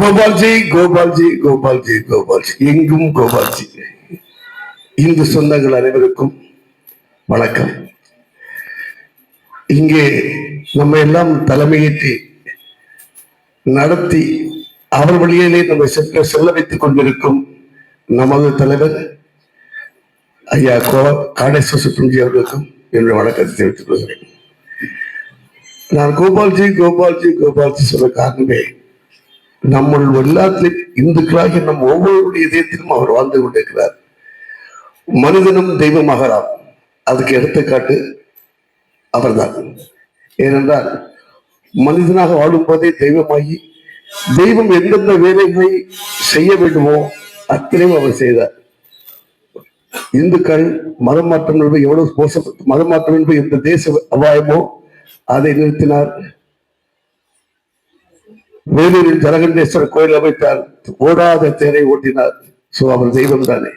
கோபால்ஜி கோபால்ஜி கோபால்ஜி கோபால்ஜி. எங்கும் கோபால்ஜி. இந்து சொந்தங்கள் அனைவருக்கும் வணக்கம். இங்கே நம்ம எல்லாம் தலைமையேற்றி நடத்தி அவர் வழியிலே நம்ம சென்று செல்ல வைத்துக் கொண்டிருக்கும் நமது தலைவர் ஐயா கோ காடேஸ்வர சுப்ரம்ஜி அவர்களுக்கும் என்னுடைய வணக்கத்தை தெரிவித்துக் கொள்கிறேன். நான் கோபால்ஜி கோபால்ஜி கோபால்ஜி சொல்ல காரணமே நம்முள் எல்லாத்திலும் இந்துக்களாகி நம் ஒவ்வொருடைய இதயத்திலும் அவர் வாழ்ந்து கொண்டிருக்கிறார். மனிதனும் தெய்வமாகலாம் அதுக்கு எடுத்துக்காட்டு அவர்தான். ஏனென்றால் மனிதனாக வாழும் போதே தெய்வமாகி தெய்வம் எந்தெந்த வேலைகளை செய்ய வேண்டுமோ அத்தனையும் அவர் செய்தார். இந்துக்கள் மதம் மாற்றம் என்பது எவ்வளவு மதம் மாற்றம் என்பது எந்த தேச அபாயமோ அதை நிறுத்தினார். வேலூரில் ஜலகண்டேஸ்வரர் கோயில் அமைத்தார். ஓடாத தேரை ஓட்டினார். சோ அவர் தெய்வம் தானே.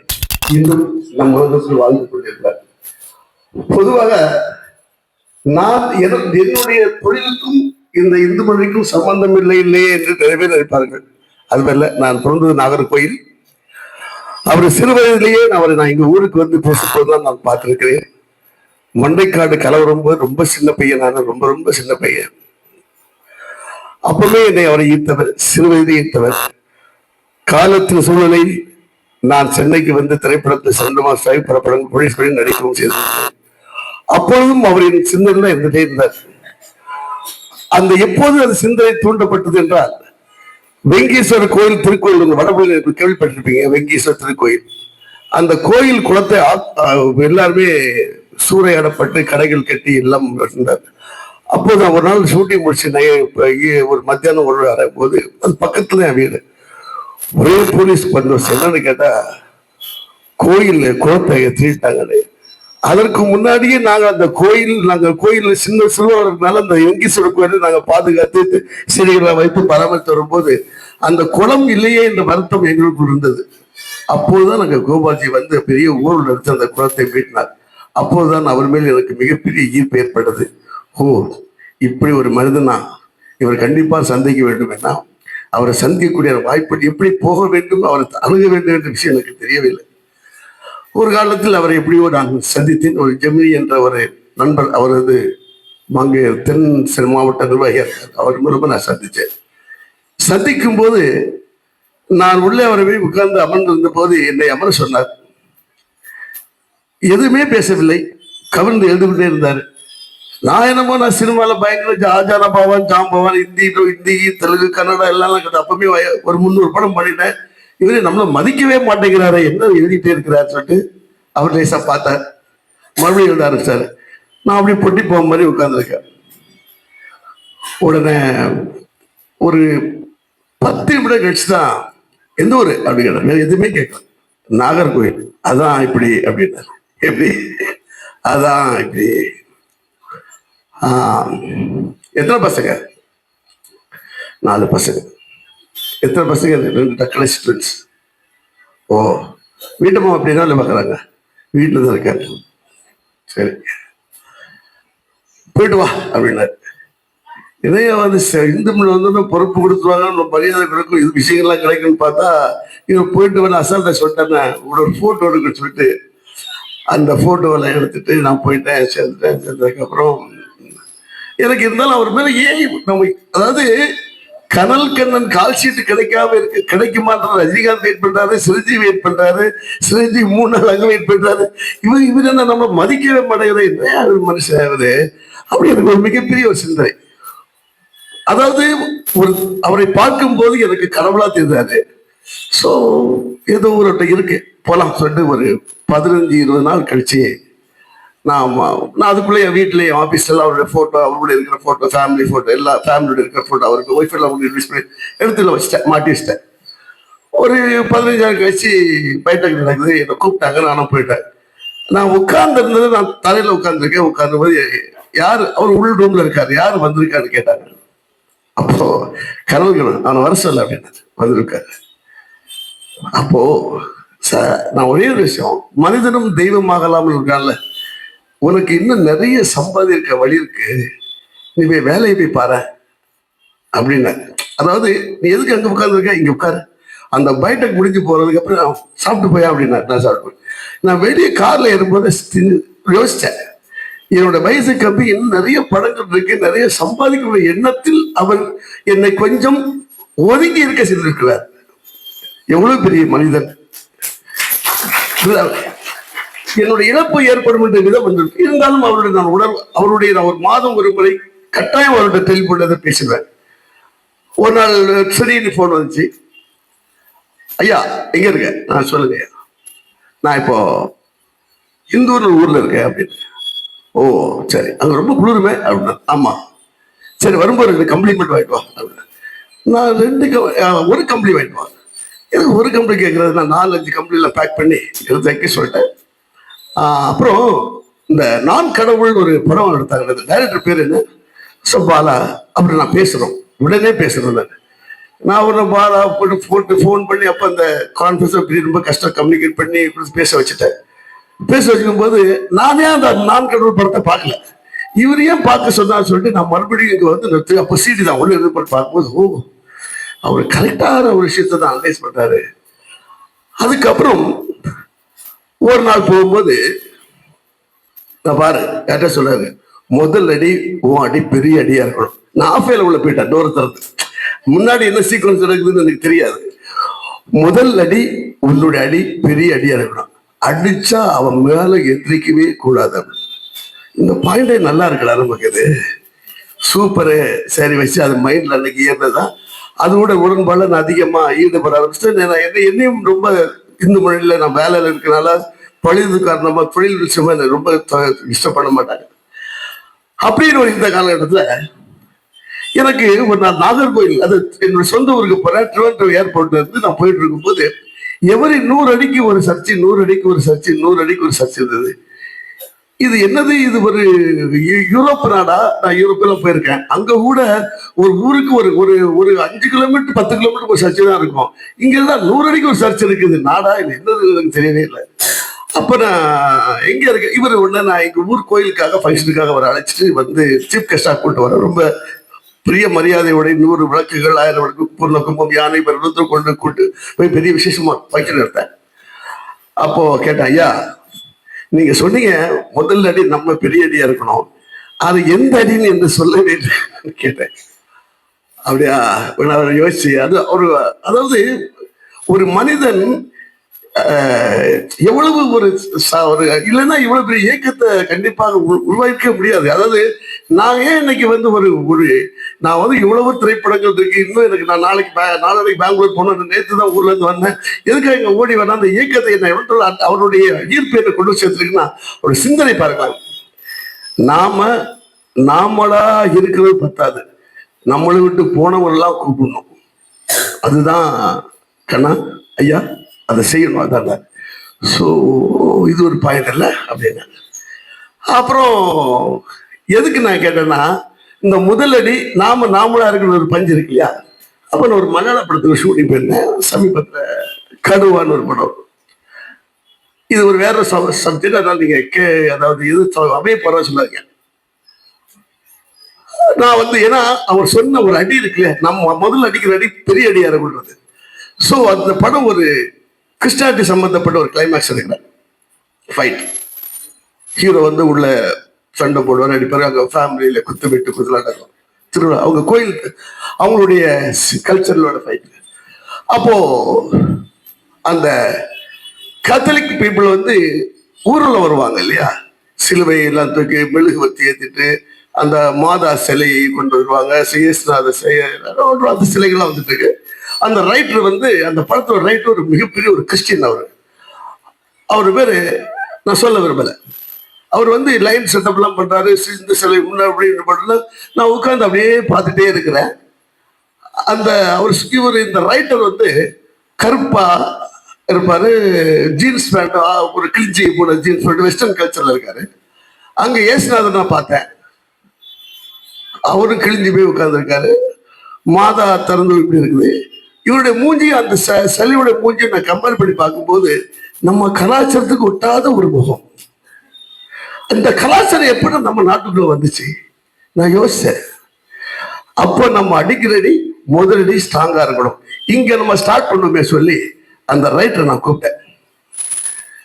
இன்னும் நம் உலகத்தில் வாழ்ந்து கொண்டிருக்கிறார். பொதுவாக நான் என்னுடைய தொழிலுக்கும் இந்த இந்து மொழிக்கும் சம்பந்தம் இல்லை இல்லையே என்று நிறைய பேர் நினைப்பார்கள். அதுவல்ல நான் பிறந்தது நாகர்கோயில் அவர் சிறு வயதிலேயே நான் அவரை நான் எங்க ஊருக்கு வந்து பேசும்போதுதான் நான் பார்த்திருக்கிறேன். மண்டைக்காடு கலவரம் போது ரொம்ப சின்ன பையன் நான் ரொம்ப ரொம்ப சின்ன பையன். அப்பவே என்னை அவரை ஈர்த்தவர் சிறு வயதை ஈர்த்தவர். காலத்தின் சூழ்நிலை நான் சென்னைக்கு வந்து திரைப்படத்தில் சந்தமா சாய் படப்படங்கள் போலீஸ் படி நடிக்கவும் செய்தேன் அப்பொழுதும் அவரின் சிந்தனை இருந்துட்டே இருந்தார். அந்த எப்போது அந்த சிந்தனை தூண்டப்பட்டது என்றால் வெங்கீஸ்வரர் கோயில் திருக்கோயில் இந்த வடபகுதியில் கேள்விப்பட்டிருப்பீங்க வெங்கீஸ்வரர் திருக்கோயில். அந்த கோயில் குளத்தை எல்லாருமே சூறையாடப்பட்டு கடைகள் கட்டி எல்லாம் இருந்தார் அப்போது நான் ஒரு நாள் ஷூட்டிங் முடிச்சு நை- ஒரு மத்தியானம் ஒரு வரும்போது அது பக்கத்துல என் வீடு. ஒரே போலீஸ் பண்ணுவோம் என்னன்னு கேட்டா கோயில் குளத்தை திருட்டாங்கன்னு அதற்கு முன்னாடியே நாங்க அந்த கோயில் நாங்க கோயில் சின்ன சிறுவர்களால அந்த யோகீஸ்வரர் கோயிலை நாங்க பாதுகாத்து செடிகளை வைத்து பராமரித்து வரும்போது அந்த குளம் இல்லையே என்ற வருத்தம் எங்களுக்கு இருந்தது. அப்போதுதான் நாங்க கோபால்ஜி வந்து பெரிய ஊரில் எடுத்து அந்த குளத்தை மீட்டினார். அப்போதுதான் அவர் மேல் எனக்கு மிகப்பெரிய ஈர்ப்பு ஏற்பட்டது. ஓ இப்படி ஒரு மனிதனா இவர் கண்டிப்பா சந்திக்க வேண்டும் என்னா அவரை சந்திக்கக்கூடிய வாய்ப்பு எப்படி போக வேண்டும் அவரை அணுக வேண்டும் என்ற விஷயம் எனக்கு தெரியவில்லை. ஒரு காலத்தில் அவரை எப்படியோ நான் சந்தித்தேன். ஒரு ஜெமினி என்ற ஒரு நண்பர் அவரது அங்கே தென் செல் மாவட்ட நிர்வாகியார் அவர் மூலமாக நான் சந்தித்தேன். சந்திக்கும் போது நான் உள்ளே அவரை போய் உட்கார்ந்து அமர்ந்திருந்த போது என்னை அமர சொன்னார். எதுவுமே பேசவில்லை. கவிழ்ந்து எழுதுகிட்டே இருந்தார். நான் என்னமோ நான் சினிமால பயங்கர ஜாஜான பவன் ஜாம்பவன் ஹிந்தி ஹிந்தி தெலுங்கு கன்னடா எல்லாம் கிட்ட அப்பவுமே ஒரு முந்நூறு படம் பண்ணிட்டேன். இவரு நம்மளை மதிக்கவே மாட்டேங்கிறாரு என்ன எழுதிட்டே இருக்கிறார் சொல்லிட்டு அவர் லேசா பார்த்தார். மறுபடியும் எழுத ஆரம்பிச்சாரு. நான் அப்படியே பொட்டி போக மாதிரி உட்கார்ந்துருக்கேன். உடனே ஒரு பத்து நிமிடம் கழிச்சு தான் எந்த ஒரு அப்படிங்கிற எதுவுமே கேட்கல. நாகர்கோவில். அதான் இப்படி அப்படின்னாரு. எப்படி? அதான் இப்படி. எத்தனை பசங்க? நாலு பசங்க. எத்தனை பசங்க? ரெண்டு டக்குனு ஸ்டூடெண்ட்ஸ் ஓ வீட்டம்மா அப்படின்னா இல்லை பார்க்குறாங்க. வீட்டில் தான் இருக்காங்க சரி. போயிட்டு வா அப்படின்னாரு. இதைய வந்து இந்து வந்து பொறுப்பு கொடுத்துருவாங்க. நம்ம மரியாதை கிடைக்கும். இது விஷயங்கள்லாம் கிடைக்கும்னு பார்த்தா இவன் போயிட்டு வந்து அசால்ட்டை சொல்லிட்டேன்னா உங்களோட ஒரு ஃபோட்டோ எடுக்க சொல்லிட்டு அந்த ஃபோட்டோவெல்லாம் எடுத்துட்டு நான் போயிட்டேன் சேர்ந்துட்டேன். சேர்ந்ததுக்கப்புறம் எனக்கு இருந்தாலும் அவர் மேல ஏன் நம்ம அதாவது கனல் கண்ணன் கால் ஷீட் கிடைக்காம இருக்கு கிடைக்குமான்ற ரஜினிகாந்த் வெயிட் பண்றாரு சிரஞ்சீவி வெயிட் பண்றாரு சிரஞ்சீவி மூணு நாள் அங்க வெயிட் பண்றாரு. இவர் இவர் என்ன நம்ம மதிக்கவே மாட்டேங்கிறேன் என்ன ஒரு மனுஷன் ஆகுது அப்படி எனக்கு ஒரு மிகப்பெரிய ஒரு சிந்தனை. அதாவது ஒரு அவரை பார்க்கும் போது எனக்கு கடவுளா தெரிந்தாரு சோ ஏதோ ஒரு இருக்கு. போலாம் சொல்லிட்டு ஒரு பதினஞ்சு இருபது நாள் கழிச்சு நான் நான் அதுக்குள்ளே என் வீட்டில் ஆஃபீஸில் அவருடைய ஃபோட்டோ அவரோட இருக்கிற ஃபோட்டோ ஃபேமிலி ஃபோட்டோ எல்லா ஃபேமிலியோட இருக்கிற ஃபோட்டோ அவருக்கு ஒய்ஃப் எல்லாம் ரிலீஸ் பண்ணி எடுத்துல வச்சிட்டேன் மாட்டி வச்சிட்டேன். ஒரு பதினஞ்சாயிரம் கழிச்சு பைட்டக் நடக்குது என்னை கூப்பிட்டாங்க நானும் போயிட்டேன். நான் உட்கார்ந்துருந்தது நான் தலையில் உட்காந்துருக்கேன் உட்கார்ந்த போது யார் அவர் உள் ரூமில் இருக்கார் யார் வந்திருக்காருன்னு கேட்டாங்க. அப்போ கனவுகள் அவனை வர சொல்ல அப்படின்னு வந்திருக்காரு. அப்போ சார் நான் ஒரே ஒரு விஷயம் மனிதனும் தெய்வமாகலாமல் இருக்கான்ல உனக்கு இன்னும் நிறைய சம்பாதிக்க வழி இருக்கு. நீ போய் வேலையை போய் பாரு. அப்படின்னாரு அதாவது நீ எதுக்கு அங்கே உட்காந்துருக்க இங்கே உட்காரு. அந்த பைட்டக் முடிஞ்சு போறதுக்கு அப்புறம் நான் சாப்பிட்டு போயா அப்படின்னா நான் சாப்பிட்டு நான் வெளியே கார்ல ஏறும்போது சி- யோசிச்சேன். என்னோட வயசு கம்மி இன்னும் நிறைய படங்கள் இருக்கு. நிறைய சம்பாதிக்கிற எண்ணத்தில் அவர் என்னை கொஞ்சம் ஒதுங்கி இருக்க செய்திருக்கிறார். எவ்வளவு பெரிய மனிதன். என்னுடைய இழப்பு ஏற்படும் என்ற விதம் வந்திருக்கு. இருந்தாலும் அவருடைய நான் உடல் அவருடைய நான் ஒரு மாதம் ஒரு முறை கட்டாயம் அவருடைய தெளிவுள்ளதை பேசுவேன். ஒரு நாள் சரின்னு போன் வந்துச்சு. ஐயா எங்க இருக்க? நான் சொல்லுங்க நான் இப்போ இந்தூர்ல ஊர்ல இருக்கேன் அப்படின்னு. ஓ சரி. அங்க ரொம்ப குளிருமே அப்படின்னா ஆமா. சரி வரும்போது ரெண்டு கம்ப்ளிமெண்ட் வாங்கிட்டு வா அப்படின்னா. நான் ரெண்டு க- ஒரு கம்பளி வாங்கிட்டு வா. எனக்கு ஒரு கம்பளி கேட்கறது நான் நாலு அஞ்சு கம்பளியில பேக் பண்ணி எடுத்து வைக்க சொல்லிட்டேன். அப்புறம் இந்த நான் கடவுள் ஒரு படம் எடுத்தாங்க. டைரக்டர் பேர் என்ன? ஸோ பாலா அப்படி நான் பேசுகிறோம் உடனே பேசுகிறோம் நான். நான் ஒரு பாலா போட்டு போட்டு ஃபோன் பண்ணி அப்போ அந்த கான்ஃபரன்ஸ் அப்படி ரொம்ப கஷ்டம் கம்யூனிகேட் பண்ணி இப்படி பேச வச்சுட்டேன். பேச வச்சுக்கும் போது நானே அந்த நான் கடவுள் படத்தை பார்க்கல. இவர் ஏன் பார்க்க சொன்னான்னு சொல்லிட்டு நான் மறுபடியும் இங்கே வந்து நிறுத்து அப்போ சீடி தான். ஒன்று இது பண்ணி பார்க்கும்போது ஓ அவர் கரெக்டான ஒரு விஷயத்தை தான் அனலைஸ் பண்ணுறாரு அதுக்கப்புறம் ஒரு நாள் போகும்போது நான் பாரு யார்கிட்ட சொல்லாரு முதல் அடி உன் அடி பெரிய அடியா இருக்கணும். நான் ஆஃபேல உள்ள போயிட்டேன் டோர் திறந்து. முன்னாடி என்ன சீக்வன்ஸ் நடக்குதுன்னு எனக்கு தெரியாது. முதல் அடி உன்னுடைய அடி பெரிய அடியா இருக்கணும். அடிச்சா அவன் மேல எந்திரிக்கவே கூடாது. இந்த பாயிண்டே நல்லா இருக்கல நமக்கு இது. சூப்பரு சரி வச்சு அது மைண்ட்ல அன்னைக்கு ஏறினதான் அதோட உடன்பாடு நான் அதிகமா ஈடுபட ஆரம்பிச்சிட்டேன். நான் என்ன என்னையும் ரொம்ப இந்து மொழியில நான் வேலையில இருக்கனால பழுது காரணமா தொழில் விஷயமா ரொம்ப த- இஷ்டப்பட மாட்டாங்க. அப்படின்னு ஒரு இந்த காலகட்டத்துல எனக்கு ஒரு நான் நாகர்கோயில் அது என்னோட சொந்த ஊருக்கு போறேன் திருவனந்தபுரம் ஏர்போர்ட்ல இருந்து நான் போயிட்டு இருக்கும்போது எவரி நூறு அடிக்கு ஒரு சர்ச்சு நூறு அடிக்கு ஒரு சர்ச்சு நூறு அடிக்கு ஒரு சர்ச்சை இருந்தது. இது என்னது? இது ஒரு யூ- யூரோப் நாடா? நான் யூரோப்பில் போயிருக்கேன். அங்க கூட ஒரு ஊருக்கு ஒரு ஒரு ஒரு அஞ்சு கிலோமீட்டர் பத்து கிலோமீட்டர் ஒரு சர்ச்சு தான் இருக்கும். இங்க இருந்தா நூறு அடிக்கு ஒரு சர்ச் இருக்குது. நாடா? இது என்னது? எனக்கு தெரியவே இல்லை. அப்ப நான் எங்க இருக்க? இவர் உடனே நான் எங்க ஊர் கோயிலுக்காக ஃபங்க்ஷனுக்காக அவரை அழைச்சிட்டு வந்து சீஃப் கெஸ்டா கூட்டு வரேன் ரொம்ப பிரிய மரியாதையோட நூறு விளக்குகள் ஆயிரம் விளக்கு பூர்ண கும்பம் யானை பருவத்தை கொண்டு கூட்டு போய் பெரிய விசேஷமா ஃபங்க்ஷன் எடுத்தேன் அப்போ கேட்டேன் ஐயா நீங்க சொன்னீங்க முதல் அடி நம்ம பெரிய அடியா இருக்கணும். அது எந்த அடின்னு என்று சொல்லவே இல்லை கேட்டேன். அப்படியா? நான் யோசிச்சு அது ஒரு அதாவது ஒரு மனிதன் எவ்வளவு ஒரு ஒரு இல்லைன்னா இவ்வளவு பெரிய இயக்கத்தை கண்டிப்பாக உருவாக்க முடியாது. அதாவது நான் ஏன் இன்னைக்கு வந்து ஒரு ஒரு நான் வந்து இவ்வளவு திரைப்படங்கள் இருக்கு. இன்னும் எனக்கு நான் நாளைக்கு நாளைக்கு பெங்களூர் போனேன் நேற்று தான் ஊர்ல இருந்து வந்தேன். எதுக்காக இங்க ஓடி வரேன் அந்த இயக்கத்தை என்ன எவ்வளவு அவருடைய ஈர்ப்பு என்ன கொண்டு சேர்த்துருக்குன்னா ஒரு சிந்தனை பாருங்க நாம நாமளா இருக்கிறது பத்தாது. நம்மளை விட்டு போனவரெல்லாம் கூப்பிடணும். அதுதான் கண்ணா ஐயா. அதை செய்யணும் அதான் ஸோ இது ஒரு பாயிண்ட் இல்லை அப்படின்னு. அப்புறம் எதுக்கு நான் கேட்டேன்னா இந்த முதலடி நாம நாமளா இருக்கிற ஒரு பஞ்சு இருக்கு இல்லையா? அப்போ நான் ஒரு மலையாள படத்துக்கு ஷூட்டிங் போயிருந்தேன் சமீபத்தில் கடுவான்னு ஒரு படம். இது ஒரு வேற சப்ஜெக்ட் அதான் நீங்க கே அதாவது இது அப்படியே பரவாயில்ல சொல்லாதீங்க. நான் வந்து ஏன்னா அவர் சொன்ன ஒரு அடி இருக்குல்ல நம்ம முதல்ல அடிக்கிற அடி பெரிய அடியாக இருக்கிறது ஸோ அந்த படம் ஒரு கிறிஸ்டானிட்டி சம்பந்தப்பட்ட ஒரு கிளைமேக்ஸ் இருக்கிறேன் ஃபைட் ஹீரோ வந்து உள்ள சண்டை போடுவார் அடிப்பார் அங்கே ஃபேமிலியில குத்து விட்டு குத்துலாட்டம் திருவிழா. அவங்க கோயில் அவங்களுடைய கல்ச்சரலோட ஃபைட் அப்போ அந்த கத்தலிக் பீப்புள் வந்து ஊரில் வருவாங்க இல்லையா? சிலுவை எல்லாம் தூக்கி மெழுகுவர்த்தி ஏற்றிட்டு அந்த மாதா சிலையை கொண்டு வருவாங்க சிஎஸ்நாத அந்த சிலைகள்லாம் வந்துட்டு இருக்கு. அந்த ரைட்டர் வந்து அந்த படத்தோட ரைட்டர் ஒரு மிகப்பெரிய ஒரு கிறிஸ்டின் அவர். அவர் பேரு நான் சொல்ல விரும்பலை. அவர் வந்து லைன் செட்டப்லாம் பண்றாரு சி- இந்த சிலை முன்னாடி அப்படின்னு நான் உட்கார்ந்து அப்படியே பார்த்துட்டே இருக்கிறேன். அந்த அவர் இவர் இந்த ரைட்டர் வந்து கருப்பா இருப்பாரு ஜீன்ஸ் பேண்ட் ஒரு கிழிஞ்சி போன ஜீன்ஸ் பேண்ட் வெஸ்டர்ன் கல்ச்சர்ல இருக்காரு. அங்க ஏசுநாதர் நான் பார்த்தேன். அவரும் கிழிஞ்சு போய் உட்கார்ந்துருக்காரு. மாதா திறந்து இப்படி இருக்குது. இவருடைய மூஞ்சி அந்த ச- சிலையோட மூஞ்சி நான் கம்பேர் பண்ணி பார்க்கும்போது நம்ம கலாச்சாரத்துக்கு ஒட்டாத ஒரு முகம். அந்த கலாச்சாரம் எப்படி நம்ம நாட்டுக்குள்ள வந்துச்சு. நான் யோசிச்சேன். அப்போ நம்ம அடிக்கிறடி முதலடி ஸ்ட்ராங்கா இருக்கணும். இங்க நம்ம ஸ்டார்ட் பண்ணுமே சொல்லி அந்த ரைட்டரை நான் கூப்பிட்டேன்.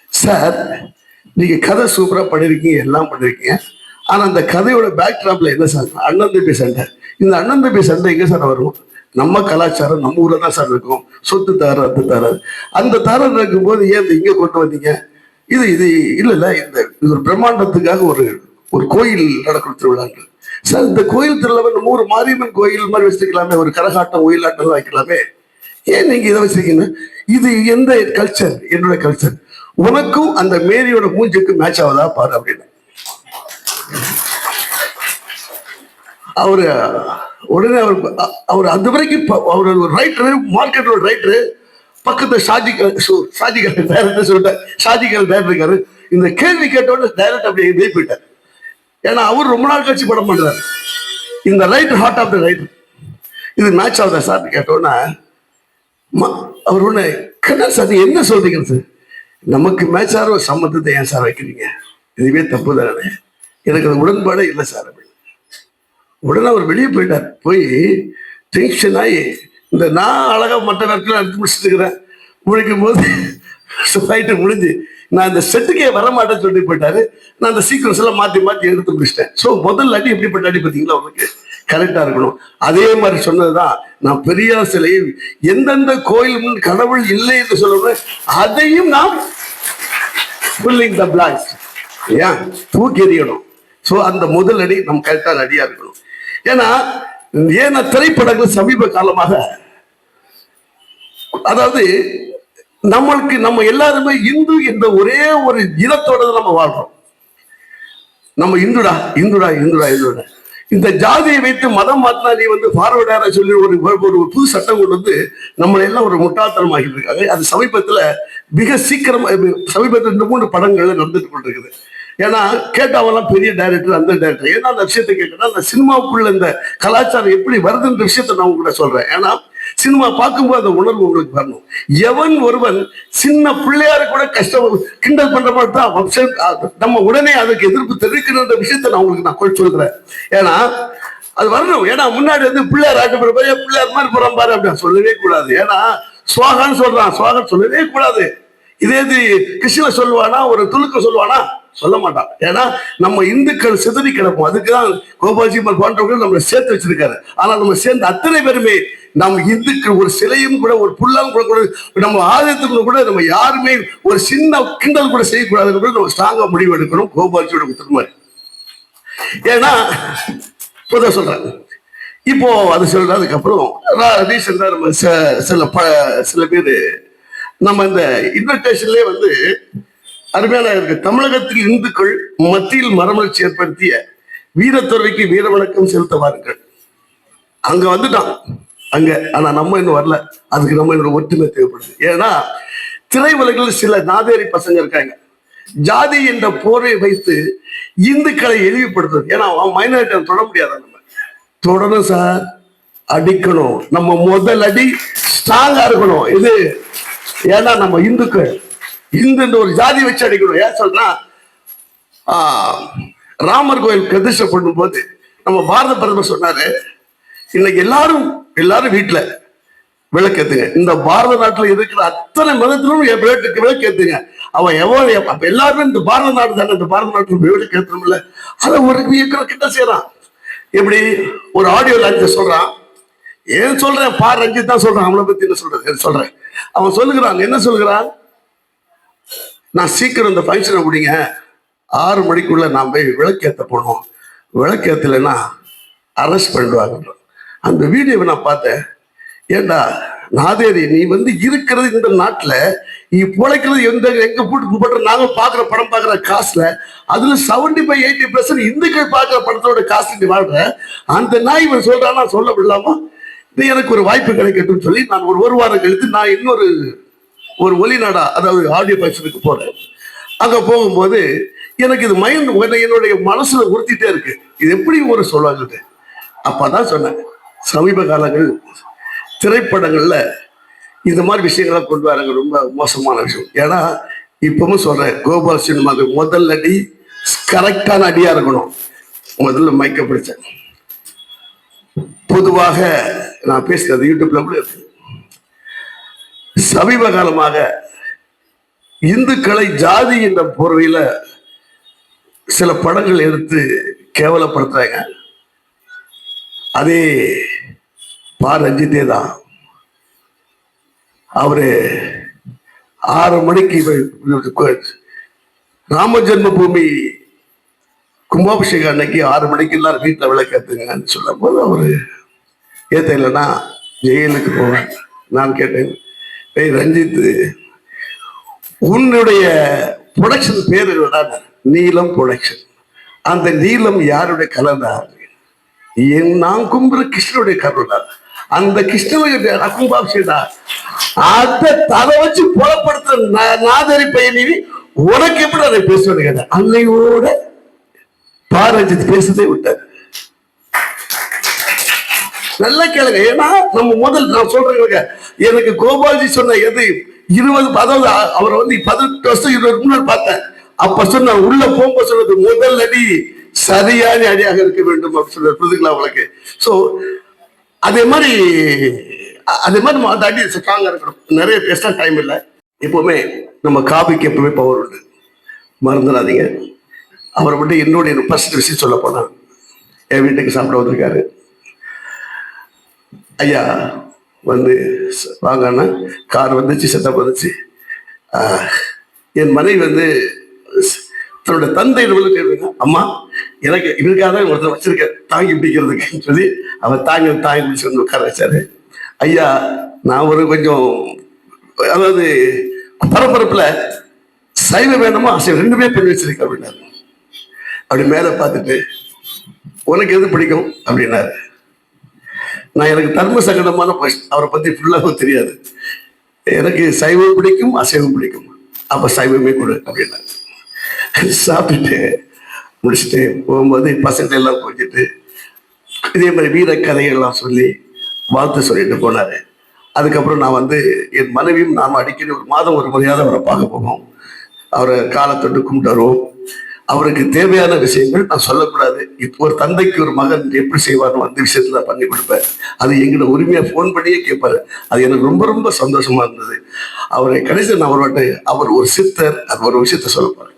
சார் நீங்க கதை சூப்பரா பண்ணிருக்கீங்க எல்லாம் பண்ணிருக்கீங்க. ஆனா அந்த கதையோட பேக் பேக்ட்ராப்ல என்ன சார் அண்ணன் தம்பி சண்டை. இந்த அண்ணன் தம்பி சண்டை எங்க சார் வரும்? நம்ம கலாச்சாரம் நம்ம ஊர்ல தான் சார் இருக்கும். சொத்து தாரு அந்த தாரர். அந்த தாரம் இருக்கும்போது ஏன் இந்த இங்க கொண்டு வந்தீங்க? இது இது இல்ல இல்ல இந்த இது ஒரு பிரம்மாண்டத்துக்காக ஒரு ஒரு கோயில் நடக்கும் திருவிழாங்க சார் இந்த கோயில் திருவிழாவை நம்ம ஊர் மாரியம்மன் கோயில் மாதிரி வச்சிருக்கலாமே ஒரு கரகாட்டம் ஒயிலாட்டம் வைக்கலாமே. ஏன் நீங்க இதை வச்சிருக்கீங்க? இது எந்த கல்ச்சர் என்னோட கல்ச்சர் உனக்கும் அந்த மேரியோட மூஞ்சுக்கு மேட்ச் ஆகுதா? பாரு அப்படின்னு. அவர் உடனே அவர் அவர் அந்த வரைக்கும் அவர் ஒரு ரைட்டரு மார்க்கெட்டில் ஒரு ரைட்டரு பக்கத்துல ஷாஜி சு- ஷாஜிகல் டேரக்டர் சொல்லிட்டார்? ஷாஜிகல் டேரக்டர் இருக்காரு. இந்த கேள்வி கேட்ட டைரக்ட் அப்படியே வெளியே போயிட்டார். ஏன்னா அவர் ரொம்ப நாள் கழிச்சு படம் பண்றாரு. இந்த writer heart of the writer இது மேட்ச் ஆகுதா சார் கேட்டோன்னா அவர் ஒன்று கண்ணா சார் என்ன சொல்றீங்க சார் நமக்கு மேட்ச் ஆகிற ஒரு சம்மந்தத்தை ஏன் சார் வைக்கிறீங்க? இதுவே தப்பு தானே. எனக்கு அது உடன்பாடே இல்லை சார் உடனே அவர் வெளியே போயிட்டார். போய் டென்ஷன் ஆகி இந்த நான் அழகாக மற்ற நேரத்தில் எடுத்து முடிச்சுட்டு இருக்கிறேன் முடிக்கும் போது ஃபைட்டு முடிஞ்சு நான் இந்த செட்டுக்கே வர மாட்டேன்னு சொல்லி போயிட்டாரு. நான் அந்த சீக்வன்ஸ் எல்லாம் மாற்றி மாற்றி எடுத்து முடிச்சிட்டேன். ஸோ முதல் அடி எப்படிப்பட்ட அடி பார்த்தீங்களா அவருக்கு கரெக்டாக இருக்கணும். அதே மாதிரி சொன்னது தான் நான் பெரியார் சிலை எந்தெந்த கோயில் முன் கடவுள் இல்லை என்று சொல்லணும் அதையும் நாம் புல்லிங் த பிளாக்ஸ் ஏன்? தூக்கி எறியணும். ஸோ அந்த முதல் அடி நம்ம கரெக்டான அடியாக இருக்கணும். ஏன்னா ஏன்னா திரைப்படங்கள் சமீப காலமாக அதாவது நம்மளுக்கு நம்ம எல்லாருமே இந்து என்ற ஒரே ஒரு இனத்தோட தான் நம்ம வாழ்றோம். நம்ம இந்துடா இந்துடா இந்துடா இந்துடா. இந்த ஜாதியை வைத்து மதம் மாத்தினா நீ வந்து ஃபார்வர்டார சொல்லி ஒரு ஒரு புது சட்டம் கொண்டு வந்து நம்மளை எல்லாம் ஒரு முட்டாள்தனமாகிட்டு இருக்காங்க. அது சமீபத்துல மிக சீக்கிரம் சமீபத்தில் ரெண்டு மூன்று படங்கள்ல நடந்துட்டு கொண்டிருக்குது. ஏன்னா கேட்டவெல்லாம் பெரிய டைரக்டர் அந்த டைரக்டர் ஏன்னா அந்த விஷயத்தை கேட்கணும் அந்த சினிமாவுக்குள்ள இந்த கலாச்சாரம் எப்படி வருதுன்ற விஷயத்தை நான் உங்ககிட்ட சொல்றேன். ஏன்னா சினிமா பார்க்கும்போது அந்த உணர்வு உங்களுக்கு வரணும். எவன் ஒருவன் சின்ன பிள்ளையாரு கூட கஷ்டம் கிண்டல் பண்ற மாதிரி தான் நம்ம உடனே அதுக்கு எதிர்ப்பு தெரிவிக்கணுன்ற விஷயத்த நான் உங்களுக்கு நான் கொண்டு சொல்றேன். ஏன்னா அது வரணும். ஏன்னா முன்னாடி வந்து பிள்ளையார் ஆட்டு போற பிள்ளையார் மாதிரி போறான் பாரு அப்படின்னு சொல்லவே கூடாது. ஏன்னா சுவாகான்னு சொல்றான். சுவாகன் சொல்லவே கூடாது. இதே இது கிருஷ்ண சொல்லுவானா ஒரு துலுக்க சொல்லுவானா சொல்ல மாட்டான். ஏன்னா நம்ம இந்துக்கள் சிதறி கிடப்போம் அதுக்குதான் கோபாஜி போன்றவர்கள் நம்மளை சேர்த்து வச்சிருக்காரு. ஆனா நம்ம சேர்ந்த அத்தனை பேருமே நம்ம இந்துக்கள் ஒரு சிலையும் கூட ஒரு புல்லாம் கூட கூட நம்ம ஆதரத்துக்குள்ள கூட நம்ம யாருமே ஒரு சின்ன கிண்டல் கூட செய்யக்கூடாதுன்னு கூட நம்ம ஸ்ட்ராங்கா முடிவு எடுக்கணும் கோபாலஜியோட திருமாரி ஏன்னா இப்போதான் சொல்றேன் இப்போ அது சொல்றதுக்கு அப்புறம் ரீசெண்டா நம்ம ச- சில ப சில பேர் நம்ம இந்த இன்விடேஷன்லயே வந்து அருமையான இருக்கு தமிழகத்தில் இந்துக்கள் மத்தியில் மரமலர்ச்சி ஏற்படுத்திய வீரத்துறைக்கு வீர வணக்கம் செலுத்த வாருங்கள் அங்க வந்துட்டான். அங்க ஆனா நம்ம இன்னும் வரல. அதுக்கு நம்ம என்னோட ஒற்றுமை தேவைப்படுது. ஏன்னா திரையுலகில் சில நாதேரி பசங்க இருக்காங்க. ஜாதி என்ற போரை வைத்து இந்துக்களை இழிவுபடுத்துறது ஏன்னா அவன் மைனாரிட்டி தொட முடியாத நம்ம தொடணும் சார். அடிக்கணும். நம்ம முதல் அடி ஸ்ட்ராங்கா இருக்கணும். இது ஏன்னா நம்ம இந்துக்கள். இந்துன்ற ஒரு ஜாதி வச்சு அடிக்கணும். ஏன் சொல்றா ராமர் கோயில் பிரதிஷ்டை பண்ணும்போது நம்ம பாரத பிரதமர் சொன்னாரு இன்னைக்கு எல்லாரும் எல்லாரும் வீட்டுல விளக்கேத்துங்க இந்த பாரத நாட்டுல இருக்கிற அத்தனை மதத்திலும் என் விளக்கு விளக்கேத்துங்க அவன் எவ்வளவு அப்ப எல்லாருமே இந்த பாரத நாடு தானே இந்த பாரத நாட்டுல விளக்கேற்றணும்ல அதை ஒரு இயக்கம் கிட்ட செய்யறான். எப்படி? ஒரு ஆடியோ லான்ச் சொல்றான். ஏன் சொல்றேன்? பா ரஞ்சித் தான் சொல்றான். அவனை பத்தி என்ன சொல்றது? சொல்றேன். அவன் சொல்லுகிறான். என்ன சொல்கிறான் நான் சீக்கிரம் இந்த ஃபங்க்ஷனை முடிங்க ஆறு மணிக்குள்ள நான் போய் விளக்கேற்ற போனோம். விளக்கேற்றலைன்னா அரெஸ்ட் பண்ணிடுவாங்க. அந்த வீடியோவை நான் பார்த்தேன். ஏண்டா நாதேரி நீ வந்து இருக்கிறது இந்த நாட்டில் நீ பிழைக்கிறது எந்த எங்க போட்டு போட்டு நாங்க பாக்குற படம் பாக்குற காசுல அதுல செவன்டி ஃபைவ் எயிட்டி பர்சன்ட் இந்துக்கள் பாக்குற படத்தோட காசு நீ வாழ்ற. அந்த நாய் இவன் நான் சொல்ல விடலாமா? நீ எனக்கு ஒரு வாய்ப்பு கிடைக்கட்டும்னு சொல்லி நான் ஒரு ஒரு வாரம் கழித்து நான் இன்னொரு ஒரு ஒலிநாடா அதாவது ஆடியோ ஃபங்க்ஷனுக்கு போறேன். அங்க போகும்போது எனக்கு இது மைண்ட் என்னுடைய மனசுல உறுத்திட்டே இருக்கு. இது எப்படி ஒரு சொல்லுவாங்க அப்பதான் சொன்னேன் சமீப காலங்கள் திரைப்படங்கள்ல இந்த மாதிரி விஷயங்களை கொண்டு வராங்க ரொம்ப மோசமான விஷயம். ஏன்னா இப்பவும் சொல்றேன் கோபால் சினிமா முதல் அடி கரெக்டான அடியா இருக்கணும். முதல்ல மயக்க பிடிச்சேன். பொதுவாக நான் பேசுறது யூடியூப்ல கூட இருக்கு. சமீப காலமாக இந்துக்களை ஜாதி என்ற போர்வையில சில படங்கள் எடுத்து கேவலப்படுத்துறாங்க. அதே பா. ரஞ்சித்தே தான். அவரு ஆறு மணிக்கு கோ- ராம ஜென்ம பூமி கும்பாபிஷேகம் அன்னைக்கு ஆறு மணிக்கு எல்லாரும் வீட்டில் விளக்கேத்துங்கன்னு சொல்லும் போது அவரு ஏத்த இல்லைன்னா ஜெயிலுக்கு போவேன். நான் கேட்டேன். ரஞ்சித் உன்னுடைய ப்ரொடக்ஷன் பேர் நீலம் ப்ரொடக்ஷன் அந்த நீலம் யாருடைய கலந்தா என் நான் கும்புற கிருஷ்ணனுடைய கருணா அந்த கிருஷ்ணனுடைய கும்பாபிஷேகா அதை தலை வச்சு புலப்படுத்த நாதரி பயணி உனக்கு எப்படி அதை பேசுவேன்னு கேட்டேன். அன்னையோட பாரஞ்சித் பேசுதே விட்டார். நல்லா கேளுங்க. ஏன்னா நம்ம முதல் நான் சொல்றேங்க எனக்கு கோபால்ஜி சொன்ன எது? இருபது அதாவது அவரை வந்து பதினெட்டு வருஷம் இருபது முன்னாடி பார்த்தேன். அப்ப சொன்ன உள்ள போகும்போது சொன்னது முதல் அடி சரியான அடியாக இருக்க வேண்டும் அப்படின்னு சொல்ல புரிதுங்களா உங்களுக்கு? சோ அதே மாதிரி அதே மாதிரி நம்ம அந்த அடி ஸ்ட்ராங்கா இருக்கணும். நிறைய பேசினா டைம் இல்லை. எப்பவுமே நம்ம காபிக்கு எப்பவுமே பவர் உண்டு. மறந்துடாதீங்க. அவரை மட்டும் என்னுடைய ஃபர்ஸ்ட் விஷயம் சொல்ல போனா என் வீட்டுக்கு சாப்பிட வந்திருக்காரு. ஐயா வந்து ச- வாங்கன்னா கார் வந்துச்சு செட்டப் வந்துச்சு. என் மனைவி வந்து தன்னுடைய தன்னோட தந்தை கேளுங்க அம்மா எனக்கு இவருக்காக தான் ஒருத்தர் வச்சிருக்கேன் தாங்கி பிடிக்கிறதுக்குன்னு சொல்லி அவர் தாங்கி தாங்கி பிடிச்சி வந்து உட்கார வச்சாரு. ஐயா நான் ஒரு கொஞ்சம் அதாவது பரபரப்புல சைவ வேணுமோ அசைவம் ரெண்டுமே பண்ணி வச்சிருக்கேன் அப்படின்னாரு. அப்படி மேலே பார்த்துட்டு உனக்கு எது பிடிக்கும்? அப்படின்னாரு. நான் எனக்கு தர்ம சங்கடமான அவரை பற்றி ஃபுல்லாகவும் தெரியாது. எனக்கு சைவம் பிடிக்கும் அசைவம் பிடிக்கும். அப்போ சைவமே கொடு அப்படின்னா. சாப்பிட்டுட்டு முடிச்சுட்டு போகும்போது பசங்க எல்லாம் கொஞ்சிட்டு இதே மாதிரி வீர கதைகள்லாம் சொல்லி வாழ்த்து சொல்லிட்டு போனாரு. அதுக்கப்புறம் நான் வந்து என் மனைவியும் நாம் அடிக்கடி ஒரு மாதம் ஒரு முறையாவது அவரை பார்க்க போவோம். அவரை காலத்தொட்டு கும்பிட்டு வருவோம் அவருக்கு தேவையான விஷயங்கள் நான் சொல்லக்கூடாது. இப்போ ஒரு தந்தைக்கு ஒரு மகன் எப்படி செய்வார்னு அந்த விஷயத்துல நான் பண்ணி கொடுப்பேன். அது எங்கிட்ட உரிமையா ஃபோன் பண்ணியே கேட்பாரு. அது எனக்கு ரொம்ப ரொம்ப சந்தோஷமா இருந்தது. அவரை கடைசி நான் அவர் ஒரு சித்தர் அது ஒரு விஷயத்த சொல்லப்பாரு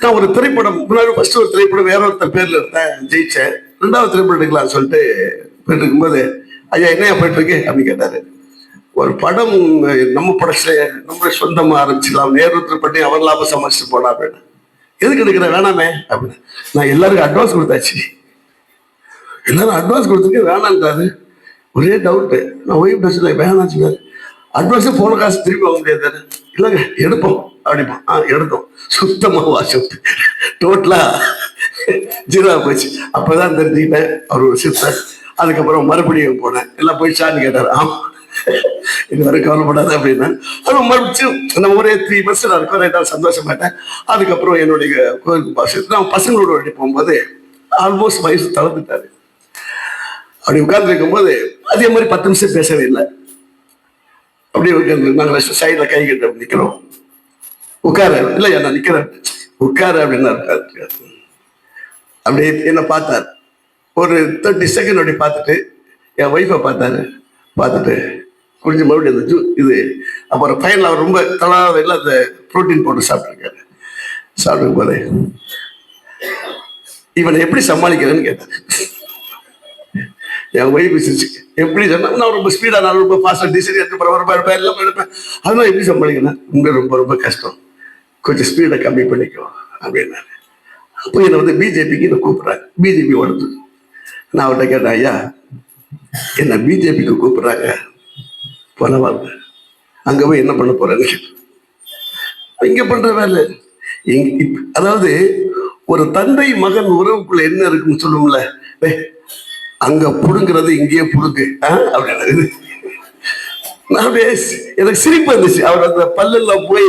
நான் ஒரு திரைப்படம் முன்னாடி ஃபர்ஸ்ட் ஒரு திரைப்படம் வேற ஒருத்தர் பேர்ல இருந்தேன் ஜெயிச்சேன். ரெண்டாவது திரைப்படம் எடுக்கலாம்னு சொல்லிட்டு போயிட்டு இருக்கும்போது ஐயா என்னையா போயிட்டு இருக்கு அப்படின்னு கேட்டாரு. ஒரு படம் நம்ம படத்துல நம்ம சொந்தமா ஆரம்பிச்சிடலாம். வேறொருத்தர் பண்ணி அவர் லாபம் சமாளிச்சுட்டு போனா அப்படின்னு. எதுக்கு எடுக்கிற வேணாமே அப்படின்னு. நான் எல்லாருக்கும் அட்வான்ஸ் கொடுத்தாச்சு. எல்லாரும் அட்வான்ஸ் கொடுத்துருக்கு வேணான்றாரு ஒரே டவுட்டு நான் ஒய்ஃப் பேசல சொன்னார் அட்வான்ஸே போன காசு திருப்பி வாங்க முடியாது இல்லைங்க எடுப்போம் அப்படிப்போம். ஆ எடுத்தோம். சுத்தமாக வாஷம் டோட்டலாக ஜீரோ போச்சு. அப்பதான் தெரிஞ்சுக்கிட்டேன் அவர் ஒரு சித்தர் அதுக்கப்புறம் மறுபடியும் போனேன். எல்லாம் போய் சார்னு கேட்டார். ஆமா. இது வரை கவலைப்படாது அப்படின்னா அது மறுபடியும் நம்ம ஒரே த்ரீ மந்த்ஸ் நான் இருக்கோம் ஏதாவது சந்தோஷமாட்டேன் அதுக்கப்புறம் என்னுடைய கோயிலுக்கு பாச நான் பசங்களோட வழி போகும்போது ஆல்மோஸ்ட் வயசு தளர்ந்துட்டாரு. அப்படி உட்கார்ந்து போது அதே மாதிரி பத்து நிமிஷம் பேசவே இல்லை. அப்படியே உட்கார்ந்து நாங்கள் சைடில் கை கட்ட நிற்கிறோம் உட்கார. இல்லையா நான் நிற்கிறேன் உட்கார அப்படின்னு உட்காரு அப்படியே என்ன பார்த்தார். ஒரு தேர்ட்டி செகண்ட் அப்படி பார்த்துட்டு என் ஒய்ஃபை பார்த்தாரு. பார்த்துட்டு குடிஞ்சு மறுபடியும் அந்த ஜூ இது அப்புறம் ஃபைனல் அவர் ரொம்ப தளாவில் அந்த ப்ரோட்டீன் போட்டு சாப்பிட்ருக்காரு சாப்பிடும் போது. இவனை எப்படி சமாளிக்கிறேன்னு கேட்டேன். என் ஒய்ஃபு சிரிச்சு எப்படி சொன்னா நான் ரொம்ப ஸ்பீடாக நான் ரொம்ப ஃபாஸ்ட்டாக டிசைன் எடுத்து பரபரப்பாக எடுப்பேன் எல்லாம் எடுப்பேன். அதெல்லாம் எப்படி சமாளிக்கணும்? உண்மை ரொம்ப ரொம்ப கஷ்டம். கொஞ்சம் ஸ்பீடை கம்மி பண்ணிக்கோ அப்படின்னாரு. அப்போ என்னை வந்து பிஜேபிக்கு என்னை கூப்பிட்றாங்க பிஜேபி வருது நான் அவர்கிட்ட கேட்டேன் ஐயா என்ன பிஜேபிக்கு கூப்பிட்றாங்க? பரவாயில்ல. அங்கே போய் என்ன பண்ண போறேன்னு இங்க பண்ற வேலை? இப்- அதாவது ஒரு தந்தை மகன் உறவுக்குள்ள என்ன இருக்குன்னு சொல்லுவோம்ல அங்க புடுங்கிறது இங்கேயே புடுங்கு. ஆ? அப்படின்னு நான் சி- எனக்கு சிரிப்பு வந்துச்சு. அவர் அந்த பல்லெல்லாம் போய்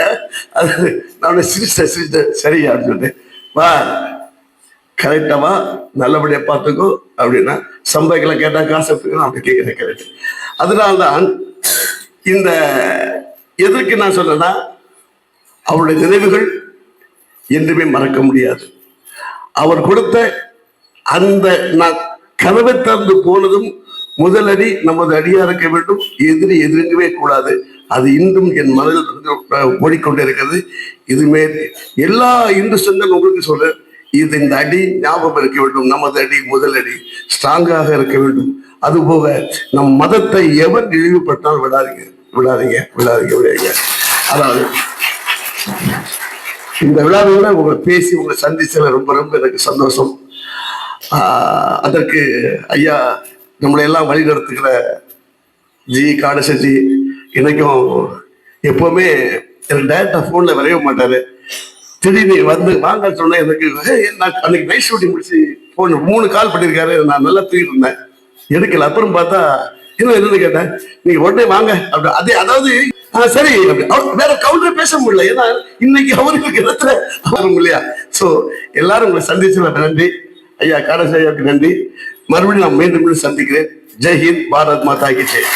ஆ, அது நான் அப்படியே சிரிச்சிட்டேன் சிரிச்சிட்டேன் சரி அப்படின்னு சொல்லிட்டு வா கரெக்டாவா நல்லபடியா பார்த்துக்கோ அப்படின்னா சம்பளங்களை கேட்டா காசு எடுத்துக்கணும் அப்படி கேட்கிறேன் கரெக்ட் அதனால்தான் இந்த எதற்கு நான் சொன்னேன்னா அவருடைய நினைவுகள் என்றுமே மறக்க முடியாது. அவர் கொடுத்த அந்த நான் கதவை திறந்து போனதும் முதல் அடி நமது அடியா இருக்க வேண்டும் எதிரி எதிர்க்கவே கூடாது. அது இன்றும் என் மனதில் ஓடிக்கொண்டே ஓடிக்கொண்டிருக்கிறது இதுமே எல்லா இந்து சொந்தம் உங்களுக்கு சொல்றேன். இது இந்த அடி ஞாபகம் இருக்க வேண்டும். நமது அடி முதல் அடி ஸ்ட்ராங்காக இருக்க வேண்டும். அதுபோக நம் மதத்தை எவர் இழிவுபட்டால் விடாதீங்க. விடாதீங்க. விடாதீங்க. விடாதீங்க. அதாவது இந்த விழாவில் உங்களை பேசி உங்களை சந்திச்சதுல ரொம்ப ரொம்ப எனக்கு சந்தோஷம். அதற்கு ஐயா நம்மளை எல்லாம் வழிநடத்துகிற ஜி காடசஜி இன்னைக்கும் எப்பவுமே எனக்கு டேரக்டா போன்ல வரைய மாட்டாரு. திடீர்னு வந்து வாங்க சொன்னேன் எனக்கு நான் அன்னைக்கு நைட் ஷூட்டிங் முடிச்சு போன மூணு கால் பண்ணியிருக்காரு நான் நல்லா தூக்கிட்டு இருந்தேன். எடுக்கல அப்புறம் பார்த்தா இன்னும் என்னன்னு கேட்டேன். நீங்க உடனே வாங்க. அப்படி அதே அதாவது சரி. வேற கவுண்டர் பேச முடியல. ஏன்னா இன்னைக்கு அவருக்கு இடத்துல வரும் இல்லையா? சோ எல்லாரும் உங்களை சந்திச்சதுல நன்றி. ஐயா காடசாயாவுக்கு நன்றி. மறுபடியும் நான் மீண்டும் மீண்டும் சந்திக்கிறேன். ஜெய் ஹிந்த் பாரத் மாதா கி ஜெய்.